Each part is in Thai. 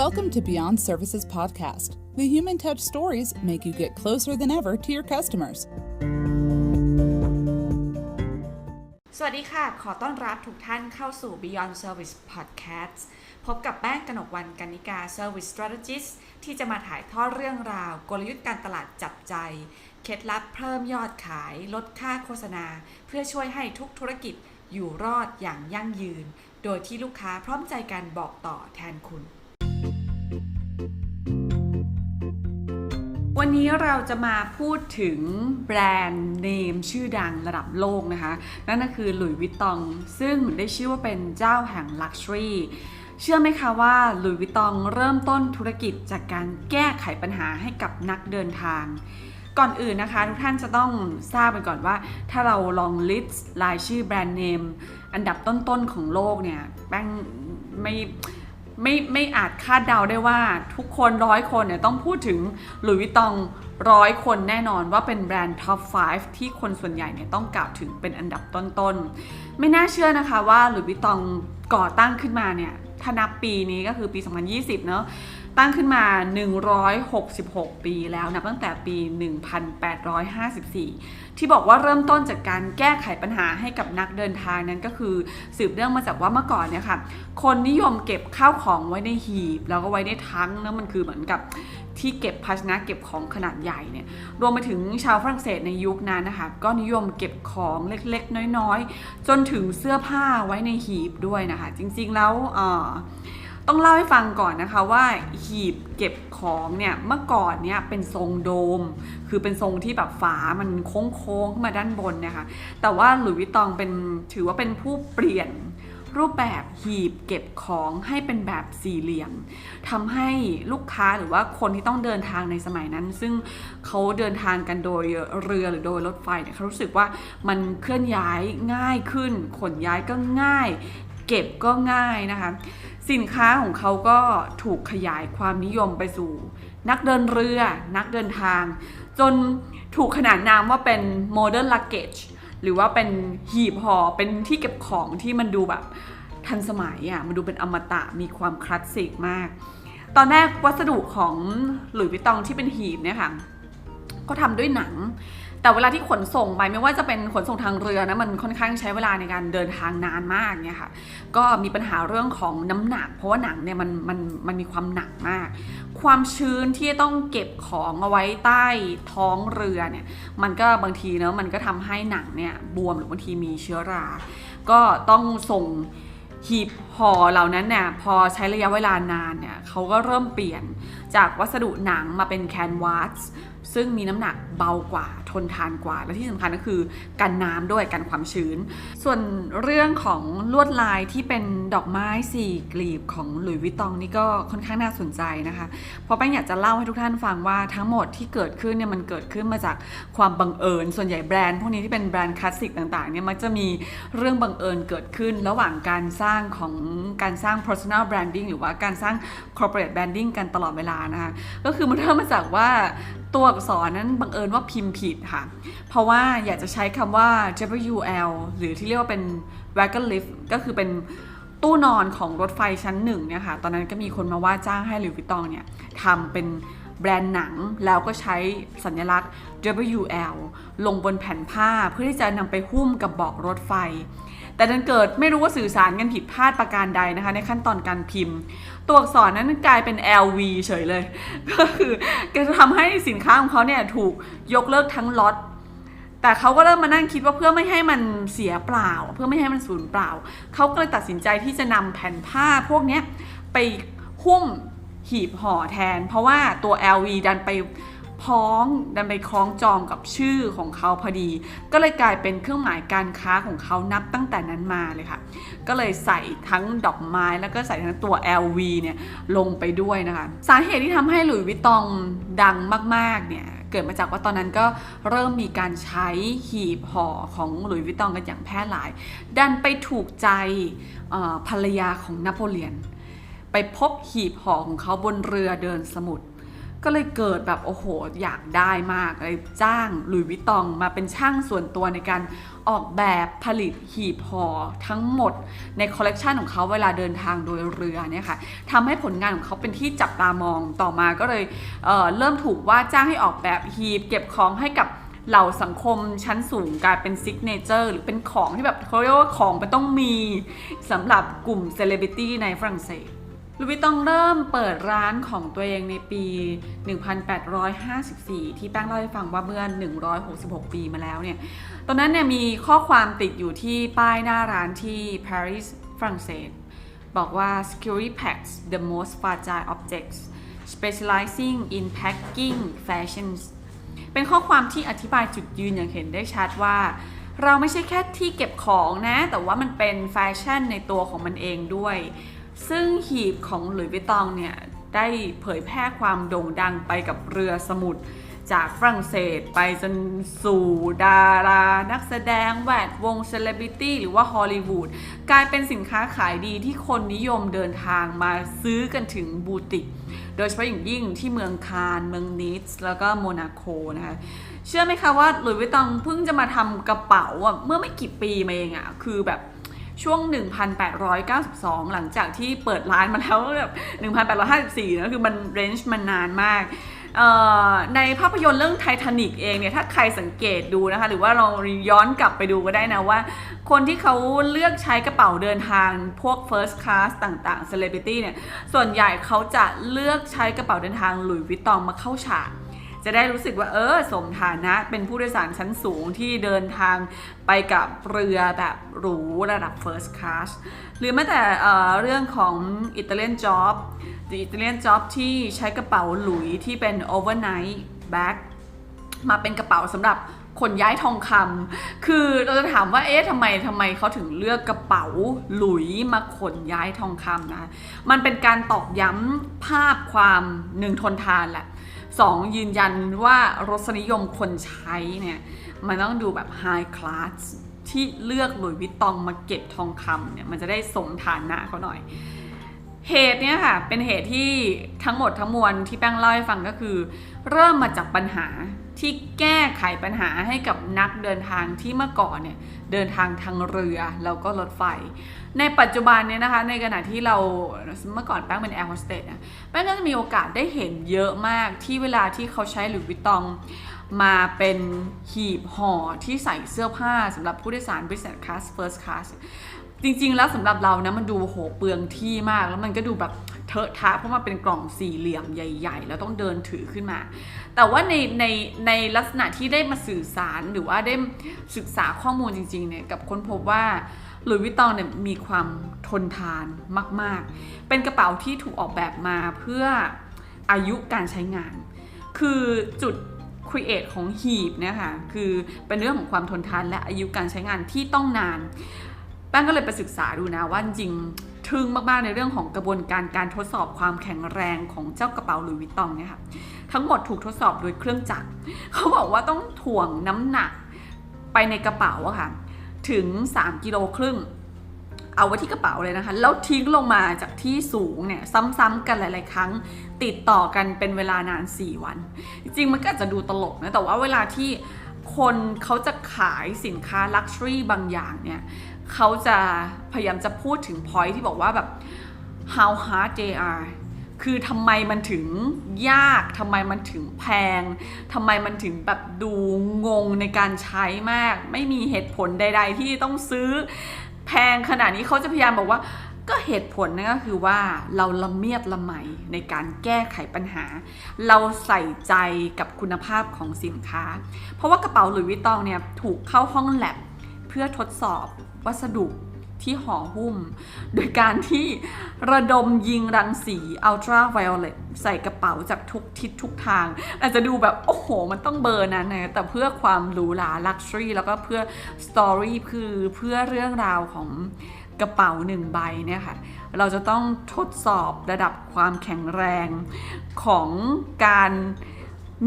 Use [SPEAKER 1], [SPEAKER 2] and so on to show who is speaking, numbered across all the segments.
[SPEAKER 1] Welcome to Beyond Services Podcast. The human touch stories make you get closer than ever to your customers.
[SPEAKER 2] สวัสดีค่ะ ขอต้อนรับทุกท่านเข้าสู่ Beyond Service Podcast พบกับแป้งกนกวันกนิกา Service Strategist ที่จะมาถ่ายทอดเรื่องราว กลยุทธ์การตลาดจับใจ เคล็ดลับเพิ่มยอดขาย ลดค่าโฆษณา เพื่อช่วยให้ทุกธุรกิจอยู่รอดอย่างยั่งยืน โดยที่ลูกค้าพร้อมใจกันบอกต่อแทนคุณ วันนี้เราจะมาพูดถึงแบรนด์เนมชื่อดังระดับโลกนะคะ นั่นก็คือหลุยส์วิตตอง ซึ่งได้ชื่อว่าเป็นเจ้าแห่งลักชัวรี่เชื่อไหมคะว่าหลุยส์วิตตองเริ่มต้นธุรกิจจากการแก้ไขปัญหาให้กับนักเดินทาง ก่อนอื่นนะคะ ทุกท่านจะต้องทราบไปก่อนว่า ถ้าเราลองลิสต์รายชื่อแบรนด์เนมอันดับต้นๆของโลกเนี่ยแป้งไม่ ไม่ไม่อาจคาดเดาได้ว่าทุกคนร้อยคนเนี่ยต้องพูดถึงหลุยส์วิตองร้อยคนแน่นอนว่าเป็นแบรนด์ท็อป 5 ที่คนส่วนใหญ่เนี่ยต้องกล่าวถึงเป็นอันดับต้นๆ ไม่น่าเชื่อนะคะว่าหลุยส์วิตตองก่อตั้งขึ้นมาเนี่ยถ้านับปีนี้ก็คือปี 2020 เนอะ ตั้งขึ้นมา 166 ปีแล้วนับตั้งแต่ปี 1854 ที่บอกว่าเริ่มต้นจากการแก้ไขปัญหาให้กับนักเดินทางนั้นก็คือสืบเนื่องมาจากว่าเมื่อก่อนเนี่ยค่ะ คนนิยมเก็บข้าวของไว้ในหีบ แล้วก็ไว้ในทั้งแล้วมันคือเหมือนกับที่เก็บภาชนะเก็บของขนาดใหญ่เนี่ยรวมไปถึงชาวฝรั่งเศสในยุคนั้นนะคะ ก็นิยมเก็บของเล็กๆ น้อยๆ จนถึงเสื้อผ้าไว้ในหีบด้วยนะคะ จริงๆแล้วเออ ต้องเล่าให้ฟังก่อนนะคะว่าหีบเก็บของเนี่ยเมื่อก่อนเนี่ยเป็นทรงโดม คือเป็นทรงที่แบบฝามันโค้งๆมาด้านบนนะคะแต่ว่าหลุยส์วิตตองเป็นถือว่าเป็นผู้เปลี่ยนรูปแบบหีบเก็บของให้เป็นแบบสี่เหลี่ยมทำให้ลูกค้าหรือว่าคนที่ต้องเดินทางในสมัยนั้น ซึ่งเขาเดินทางกันโดยเรือหรือโดยรถไฟเนี่ยเขารู้สึกว่ามันเคลื่อนย้ายง่ายขึ้น ขนย้ายก็ง่าย เก็บก็ง่ายนะคะ สินค้าของเขาก็ถูกขยายความนิยมไปสู่ นักเดินเรือ นักเดินทาง จนถูกขนานนามว่าเป็น modern luggage หรือว่าเป็นหีบห่อเป็นที่เก็บของที่มันดูแบบทันสมัยอะมันดูเป็นอมตะมีความคลาสสิกมาก ตอนแรกวัสดุของหลุยส์วิตตองที่เป็นหีบเนี่ยค่ะ ก็ทำด้วยหนัง แต่เวลาที่ขนส่งไปไม่ว่าจะเป็นขนส่งทางเรือนะมันค่อนข้างใช้เวลาในการเดินทางนานมากเนี่ยค่ะ ก็มีปัญหาเรื่องของน้ำหนัก เพราะว่าหนังเนี่ยมันมันมันมีความหนักมาก ความชื้นที่ต้องเก็บของเอาไว้ใต้ท้องเรือเนี่ยมันก็บางทีเนอะมันก็ทำให้หนังเนี่ยบวมหรือบางทีมีเชื้อรา ก็ต้องส่งหีบห่อเหล่านั้นเนี่ยพอใช้ระยะเวลานานเนี่ยเขาก็เริ่มเปลี่ยนจากวัสดุหนังมาเป็นแคนวาสซึ่งมีน้ำหนักเบากว่า ทนทานกว่า และที่สำคัญก็คือกันน้ำด้วยกันความชื้น ส่วนเรื่องของลวดลายที่เป็นดอกไม้สี่กลีบของหลุยวิตตองนี่ก็ค่อนข้างน่าสนใจนะคะ เพราะแป้งอยากจะเล่าให้ทุกท่านฟังว่าทั้งหมดที่เกิดขึ้นเนี่ยมันเกิดขึ้นมาจากความบังเอิญ ส่วนใหญ่แบรนด์พวกนี้ที่เป็นแบรนด์คลาสสิกต่างๆเนี่ยมักจะมีเรื่องบังเอิญเกิดขึ้น ระหว่างการสร้างของการสร้าง personal branding หรือว่าการสร้าง corporate branding กันตลอดเวลานะคะก็คือมันเริ่มมาจากว่า ตัวอักษรนั้นบังเอิญว่าพิมพ์ผิดค่ะ เพราะว่าอยากจะใช้คำว่า WL หรือที่เรียกว่าเป็น wagon lift ก็คือเป็นตู้นอนของรถไฟชั้นหนึ่งเนี่ยค่ะ ตอนนั้นก็มีคนมาว่าจ้างให้หลุยส์วิตตองเนี่ยทำเป็นแบรนด์หนังแล้วก็ใช้สัญลักษณ์ WL ลงบนแผ่นผ้าเพื่อที่จะนำไปหุ้มกับเบาะรถไฟ แต่ดันเกิดไม่รู้ว่าสื่อสารกันผิดพลาดประการใดนะคะ ในขั้นตอนการพิมพ์ ตัวอักษรนั้นกลายเป็น LV เฉยเลย ก็คือจะทำให้สินค้าของเขาเนี่ยถูกยกเลิกทั้งล็อตแต่เขาก็เริ่มมานั่งคิดว่าเพื่อไม่ให้มันเสียเปล่า เพื่อไม่ให้มันสูญเปล่า เขาก็เลยตัดสินใจที่จะนำแผ่นผ้าพวกนี้ไปหุ้มหีบห่อแทน เพราะว่าตัว LV ดันไป พ้องดันไปคล้องจองกับชื่อของเขาพอดี ก็เลยกลายเป็นเครื่องหมายการค้าของเขานับตั้งแต่นั้นมาเลยค่ะ ก็เลยใส่ทั้งดอกไม้แล้วก็ใส่ทั้งตัว LV เนี่ยลงไปด้วยนะคะ สาเหตุที่ทำให้หลุยส์วิตตองดังมากๆเนี่ยเกิดมาจากว่าตอนนั้นก็เริ่มมีการใช้หีบห่อของหลุยส์วิตตองกันอย่างแพร่หลาย ดันไปถูกใจภรรยาของนโปเลียน ไปพบหีบห่อของเขาบนเรือเดินสมุทร ก็เลยเกิดแบบโอ้โหอยากได้มากเลยจ้างหลุยวิตองมาเป็นช่างส่วนตัวในการออกแบบผลิตหีบห่อทั้งหมดในคอลเลกชันของเขาเวลาเดินทางโดยเรือเนี่ยค่ะทำให้ผลงานของเขาเป็นที่จับตามองต่อมาก็เลยเเริ่มถูกว่าจ้างให้ออกแบบหีบเก็บของให้กับเหล่าสังคมชั้นสูงกลายเป็นซิกเนเจอร์หรือเป็นของที่แบบเขาเรียกว่าของมันต้องมีสำหรับกลุ่มเซเลบริตี้ในฝรั่งเศส ลูวิตองเริ่มเปิดร้านของตัวเองในปี 1854 ที่แป้งเล่าให้ฟังว่าเมื่อ 166 ปีมาแล้วเนี่ย ตอนนั้นเนี่ยมีข้อความติดอยู่ที่ป้ายหน้าร้านที่ปารีสฝรั่งเศส บอกว่า security packs the most fragile objects specializing in packing fashions เป็นข้อความที่อธิบายจุดยืนอย่างเห็นได้ชัดว่า เราไม่ใช่แค่ที่เก็บของนะ แต่ว่ามันเป็นแฟชั่นในตัวของมันเองด้วย ซึ่งหีบของหลุยส์วิตองเนี่ยได้เผยแพร่ความโด่งดังไปกับเรือสมุทรจากฝรั่งเศสไปจนสู่ดารา นักแสดงแวดวงเซเลบริตี้หรือว่าฮอลลีวูดกลายเป็นสินค้าขายดีที่คนนิยมเดินทางมาซื้อกันถึงบูติก โดยเฉพาะอย่างยิ่งที่เมืองคานเมืองนิสแล้วก็โมนาโคนะคะเชื่อไหมคะว่าหลุยส์วิตตองเพิ่งจะมาทำกระเป๋าเมื่อไม่กี่ปีมาเองอะคือแบบ ช่วง 1,892 หลังจากที่เปิดร้านมาแล้วแบบ1,854นะคือมันเรนจ์มันนานมากในภาพยนตร์เรื่องไททานิกเองเนี่ยถ้าใครสังเกตดูนะคะ หรือว่าลองย้อนกลับไปดูก็ได้นะว่า คนที่เขาเลือกใช้กระเป๋าเดินทางพวก first class ต่างๆ celebrity เนี่ย ส่วนใหญ่เขาจะเลือกใช้กระเป๋าเดินทางหลุยส์วิตตองมาเข้าฉาก จะได้รู้สึกว่าเออสมฐานะเป็นผู้โดยสารชั้นสูงที่เดินทางไปกับเรือแบบหรูระดับ first class หรือแม้แต่เออเรื่องของ Italian Job The Italian Job ที่ใช้กระเป๋าหลุยที่เป็น overnight bag มาเป็นกระเป๋าสำหรับขนย้ายทองคำ คือเราจะถามว่า เอ๊ะทำไมทำไมเขาถึงเลือกกระเป๋าหลุยมาขนย้ายทองคำนะ มันเป็นการตอกย้ำภาพความหนึ่งทนทานแหละ สองยืนยันว่ารสนิยมคนใช้เนี่ย มันต้องดูแบบไฮคลาสที่เลือกหลุยวิตตองมาเก็บทองคำเนี่ย มันจะได้สมฐานะเขาหน่อย เหตุเนี่ยค่ะเป็นเหตุที่ทั้งหมดทั้งมวลที่แป้งเล่าให้ฟังก็คือ เริ่มมาจากปัญหาที่แก้ไขปัญหาให้กับนักเดินทางที่เมื่อก่อนเนี่ยเดินทางทางเรือแล้วก็รถไฟ ในปัจจุบันเนี่ยนะคะในขณะที่เราเมื่อก่อนแป้งเป็นแอร์โฮสเตสนะแป้งก็จะมีโอกาสได้เห็นเยอะมากที่เวลาที่เขาใช้หลุยส์วิตองมาเป็นหีบห่อที่ใส่เสื้อผ้าสำหรับผู้โดยสาร business class first class จริง ๆ แล้วสำหรับเรานะมันดูโหเปลืองที่มากแล้วมันก็ดูแบบเทอะทะเพราะมันเป็นกล่องสี่เหลี่ยมใหญ่ ๆ แล้วต้องเดินถือขึ้นมา แต่ว่าในในในลักษณะที่ได้มาสื่อสารหรือว่าได้ศึกษาข้อมูลจริงๆเนี่ยกับค้นพบว่าหลุยส์วิตตองเนี่ยมีความทนทานมาก ๆ เป็นกระเป๋าที่ถูกออกแบบมาเพื่ออายุการใช้งาน คือจุดครีเอทของหีบนี่ยค่ะคือเป็นเรื่องของความทนทานและอายุการใช้งานที่ต้องนาน ป้งก็เลยไปศึกษาดูนะว่าจริงทึ่งมากๆในเรื่องของกระบวนการการทดสอบความแข็งแรงของเจ้ากระเป๋าหลุยวิตตองเนี่ยค่ะทั้งหมดถูกทดสอบโดยเครื่องจักรเขาบอกว่าต้องถ่วงน้ำหนักไปในกระเป๋าอะค่ะถึง 3 กิโลครึ่ง เอาไว้ที่กระเป๋าเลยนะคะ แล้วทิ้งลงมาจากที่สูงเนี่ยซ้ำๆกันหลาย ๆ ครั้ง ติดต่อกันเป็นเวลานาน 4 วัน จริงๆมันก็อาจจะดูตลกนะแต่ว่าเวลาที่คนเขาจะขายสินค้าลักชัวรี่บางอย่างเนี่ย เขาจะพยายามจะพูดถึง point ที่บอกว่าแบบ how hard they are คือทำไมมันถึงยากทำไมมันถึงแพงทำไมมันถึงแบบดูงงในการใช้มาก ไม่มีเหตุผลใด ๆ ที่ต้องซื้อแพงขนาดนี้เขาจะพยายามบอกว่าก็เหตุผลนั่นก็คือว่าเราละเมียดละไมในการแก้ไขปัญหา เราใส่ใจกับคุณภาพของสินค้า เพราะว่ากระเป๋าหลุยส์วิตตองเนี่ยถูกเข้าห้องแลบ เพื่อทดสอบวัสดุที่ห่อหุ้ม โดยการที่ระดมยิงรังสีอัลตราไวโอเลตใส่กระเป๋าจากทุกทิศทุกทาง อาจจะดูแบบ โอ้โห มันต้องเบอร์นั้นนะแต่เพื่อความหรูหราลักชัวรี่แล้วก็เพื่อสตอรี่คือเพื่อเรื่องราวของกระเป๋าหนึ่งใบเนี่ยค่ะ เราจะต้องทดสอบระดับความแข็งแรงของการ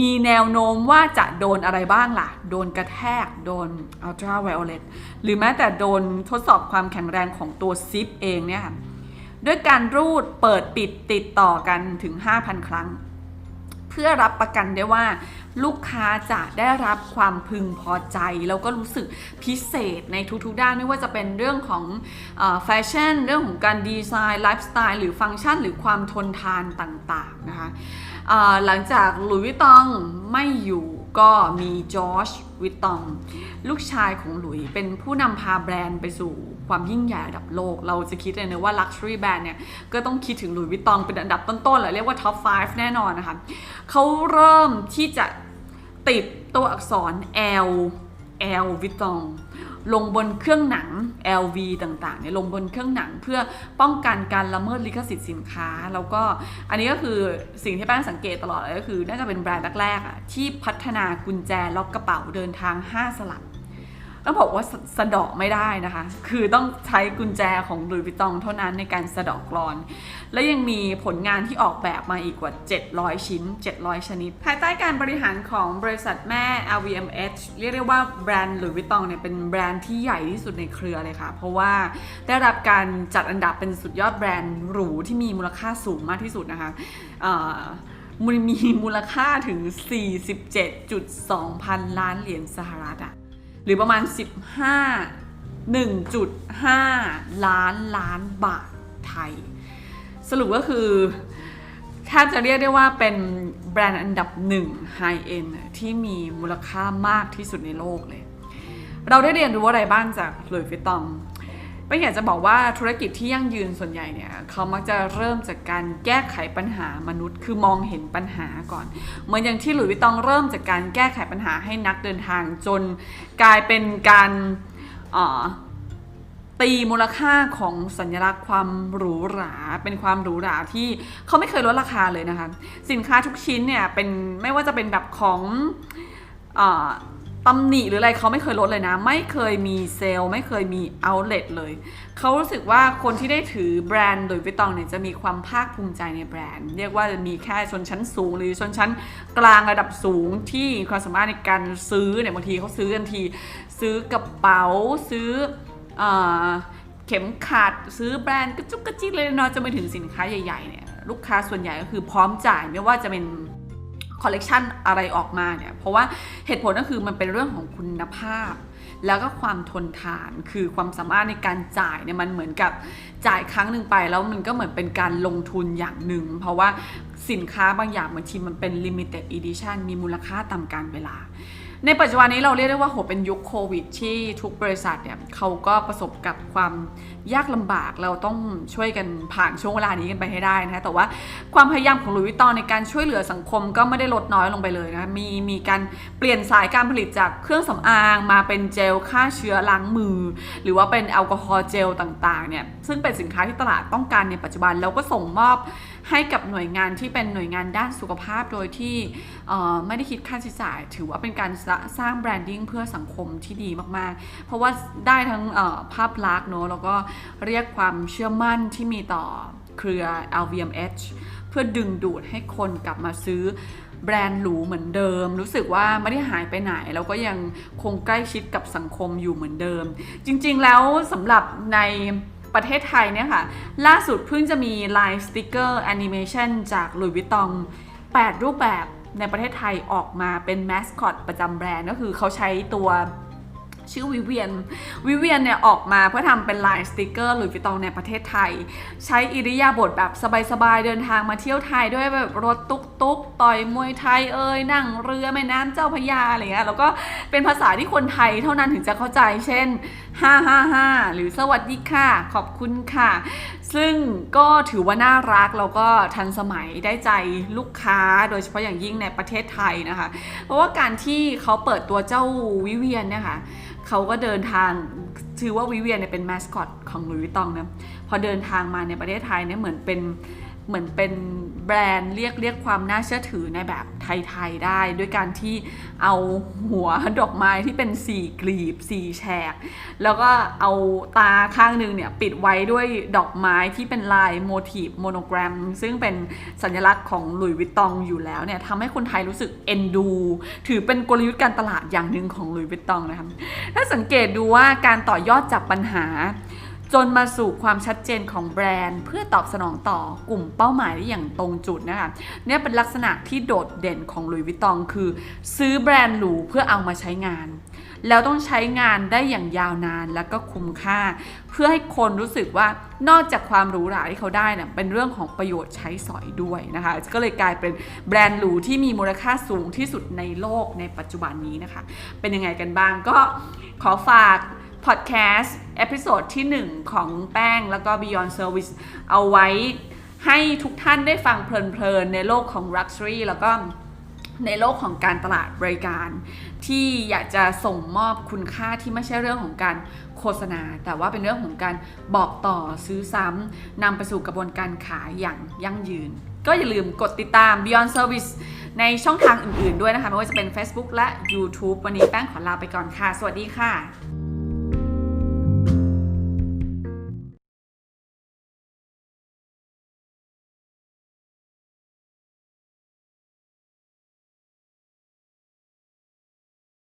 [SPEAKER 2] มีแนวโน้มว่าจะโดนอะไรบ้างล่ะ โดนกระแทก โดนอัลตราไวโอเลตหรือแม้แต่โดนทดสอบความแข็งแรงของตัวซิปเองเนี่ยค่ะด้วยการรูดเปิดปิดติดต่อกันถึง 5,000 ครั้ง เพื่อรับประกันได้ว่า ลูกค้าจะได้รับความพึงพอใจ แล้วก็รู้สึกพิเศษในทุกๆด้านไม่ว่าจะเป็นเรื่องของแฟชั่น เรื่องของการดีไซน์ไลฟ์สไตล์หรือฟังก์ชัน หรือความทนทานต่างๆนะคะ หลังจากหลุยส์วิตตองไม่อยู่ก็มีจอร์จวิตตอง ลูกชายของหลุยส์เป็นผู้นำพาแบรนด์ไปสู่ความยิ่งใหญ่ระดับโลก เราจะคิดเลยนะว่า Luxury Brand เนี่ย ก็ต้องคิดถึงหลุยส์วิตตองเป็นอันดับต้นๆเลยเรียกว่า Top 5 แน่นอนนะคะเขาเริ่มที่จะติดตัวอักษร L L วิตตอง ลงบนเครื่องหนัง LV ต่างๆเนี่ยลงบนเครื่องหนังเพื่อป้องกันการละเมิดลิขสิทธิ์สินค้า แล้วก็อันนี้ก็คือสิ่งที่แป้งสังเกตตลอดเลยก็คือ น่าจะเป็นแบรนด์แรกๆอะที่พัฒนากุญแจล็อกกระเป๋าเดินทาง 5 สลัก ต้องบอกว่าสสะเดาะไม่ได้นะคะ คือต้องใช้กุญแจของหลุยส์วิตตองเท่านั้นในการสะเดาะกรอน และยังมีผลงานที่ออกแบบมาอีกกว่า 700 ชิ้น 700 ชนิด ภายใต้การบริหารของบริษัทแม่ LVMH เรียกได้ว่าแบรนด์หลุยส์วิตตองเนี่ยเป็นแบรนด์ที่ใหญ่ที่สุดในเครือเลยค่ะ เพราะว่าได้รับการจัดอันดับเป็นสุดยอดแบรนด์หรูที่มีมูลค่าสูงมากที่สุดนะคะมันมีมูลค่าถึง 47.2 พันล้านเหรียญสหรัฐอะ หรือประมาณ 15 1.5 ล้านล้านบาทไทย สรุปก็คือแทบจะเรียกได้ว่าเป็นแบรนด์อันดับหนึ่งไฮเอ็นที่มีมูลค่ามากที่สุดในโลกเลย เราได้เรียนรู้อะไรบ้างจากหลุยส์ฟิตตอง ไม่อยากจะบอกว่าธุรกิจที่ยั่งยืนส่วนใหญ่เนี่ยเขามักจะเริ่มจากการแก้ไขปัญหามนุษย์ คือมองเห็นปัญหาก่อนเหมือนอย่างที่หลุยส์วิตตองเริ่มจากการแก้ไขปัญหาให้นักเดินทางจนกลายเป็นการตีมูลค่าของสัญลักษณ์ความหรูหรา เป็นความหรูหราที่เขาไม่เคยลดราคาเลยนะคะ สินค้าทุกชิ้นเนี่ยเป็นไม่ว่าจะเป็นแบบของ ตำหนิหรืออะไรเขาไม่เคยลดเลยนะ ไม่เคยมีเซลล์ ไม่เคยมีเอาเล t เลย เขารู้สึกว่าคนที่ได้ถือแบรนด์โดยวิตตองเนี่ยจะมีความภาคภูมิใจในแบรนด์ เรียกว่าจะมีแค่ชนชั้นสูง หรือชนชั้นกลางระดับสูงที่ความสามารถในการซื้อเนี่ยบางทีเขาซื้อกันที ซื้อกระเป๋าซื้อเอ่อเข็มขัดซื้อแบรนด์กระจุกกระจิกเลยเนาะจะไปถึงสินค้าใหญ่ๆเนี่ยลูกค้าส่วนใหญ่ก็คือพร้อมจ่ายไม่ว่าจะเป็น คอลเลกชันอะไรออกมาเนี่ย เพราะว่าเหตุผลก็คือมันเป็นเรื่องของคุณภาพ แล้วก็ความทนทานคือความสามารถในการจ่ายเนี่ยมันเหมือนกับจ่ายครั้งหนึ่งไป แล้วมันก็เหมือนเป็นการลงทุนอย่างหนึ่ง เพราะว่าสินค้าบางอย่างบางทีมันเป็น limited edition มีมูลค่าตามการเวลา ในปัจจุบันนี้เราเรียกได้ว่าโหเป็นยุคโควิด ที่ทุกบริษัทเนี่ยเขาก็ประสบกับความยากลำบากเราต้องช่วยกันผ่านช่วงเวลานี้กันไปให้ได้นะคะแต่ว่าความพยายามของหลุยส์วิตตอในการช่วยเหลือสังคมก็ไม่ได้ลดน้อยลงไปเลยนะคะมีมีการเปลี่ยนสายการผลิตจากเครื่องสำอางมาเป็นเจลฆ่าเชื้อล้างมือ หรือว่าเป็นแอลกอฮอล์เจลต่างๆเนี่ยซึ่งเป็นสินค้าที่ตลาดต้องการในปัจจุบันแล้วก็ส่งมอบ ให้กับหน่วยงานที่เป็นหน่วยงานด้านสุขภาพโดยที่ไม่ได้คิดค่าใช้จ่าย ถือว่าเป็นการสร้างแบรนดิ้งเพื่อสังคมที่ดีมากๆ เพราะว่าได้ทั้งภาพลักษณ์เนอะแล้วก็เรียกความเชื่อมั่นที่มีต่อเครือ LVMH เพื่อดึงดูดให้คนกลับมาซื้อแบรนด์หรูเหมือนเดิม รู้สึกว่าไม่ได้หายไปไหน แล้วก็ยังคงใกล้ชิดกับสังคมอยู่เหมือนเดิม จริงๆแล้วสำหรับใน ประเทศไทยเนี่ยค่ะ ล่าสุดเพิ่งจะมีลายสติกเกอร์แอนิเมชันจากลุยวิตอง 8 รูปแบบในประเทศไทยออกมาเป็นแมสคอตประจำแบรนด์ก็คือเขาใช้ตัวชื่อวิเวียน วิเวียนเนี่ยออกมาเพื่อทำเป็นลายสติกเกอร์หลุยส์วิตองในประเทศไทย ใช้อิริยาบถแบบสบายๆ เดินทางมาเที่ยวไทยด้วยแบบรถตุ๊กตุ๊กต่อยมวยไทยเอ่ยนั่งเรือแม่น้ำเจ้าพระยาอะไรเงี้ยแล้วก็เป็นภาษาที่คนไทยเท่านั้นถึงจะเข้าใจ เช่น 555 หรือสวัสดีค่ะ ขอบคุณค่ะ ซึ่งก็ถือว่าน่ารักแล้วก็ทันสมัยได้ใจลูกค้าโดยเฉพาะอย่างยิ่งในประเทศไทยนะคะ เพราะว่าการที่เขาเปิดตัวเจ้าวิเวียนเนี่ยค่ะเขาก็เดินทางถือว่าวิเวียนเนี่ยเป็นมาสคอตของหลุยส์วิตตองนะพอเดินทางมาในประเทศไทยเนี่ยเหมือนเป็นเหมือนเป็น แบรนด์เรียกเรียกความน่าเชื่อถือในแบบไทยๆได้ ด้วยการที่เอาหัวดอกไม้ที่เป็นสี่กลีบสี่แฉก แล้วก็เอาตาข้างหนึ่งเนี่ยปิดไว้ด้วยดอกไม้ที่เป็นลายโมทีฟโมโนแกรม ซึ่งเป็นสัญลักษณ์ของหลุยส์วิตตองอยู่แล้วเนี่ยทำให้คนไทยรู้สึกเอ็นดู ถือเป็นกลยุทธ์การตลาดอย่างหนึ่งของหลุยส์วิตตองนะคะถ้าสังเกตดูว่าการต่อยอดจากปัญหา จนมาสู่ความชัดเจนของแบรนด์ เพื่อตอบสนองต่อกลุ่มเป้าหมายได้อย่างตรงจุดนะคะเนี่ยเป็นลักษณะที่โดดเด่นของหลุยส์วิตตองคือ ซื้อแบรนด์หรูเพื่อเอามาใช้งาน แล้วต้องใช้งานได้อย่างยาวนานและก็คุ้มค่า เพื่อให้คนรู้สึกว่านอกจากความหรูหราที่เขาได้เนี่ยเป็นเรื่องของประโยชน์ใช้สอยด้วยนะคะ ก็เลยกลายเป็นแบรนด์หรูที่มีมูลค่าสูงที่สุดในโลกในปัจจุบันนี้นะคะ เป็นยังไงกันบ้างก็ขอฝาก พอดแคสต์เอพิโซดที่ 1 ของแป้งแล้วก็ Beyond Service เอาไว้ให้ทุกท่านได้ฟังเพลินๆ ในโลกของ Luxury แล้วก็ในโลกของการตลาดบริการ ที่อยากจะส่งมอบคุณค่าที่ไม่ใช่เรื่องของการโฆษณา แต่ว่าเป็นเรื่องของการบอกต่อซื้อซ้ำนำไปสู่กระบวนการขายอย่างยั่งยืน ก็อย่าลืมกดติดตาม Beyond Service ในช่องทางอื่นๆด้วยนะคะ ไม่ว่าจะเป็น Facebook และ YouTube วันนี้แป้งขอลาไปก่อนค่ะ สวัสดีค่ะ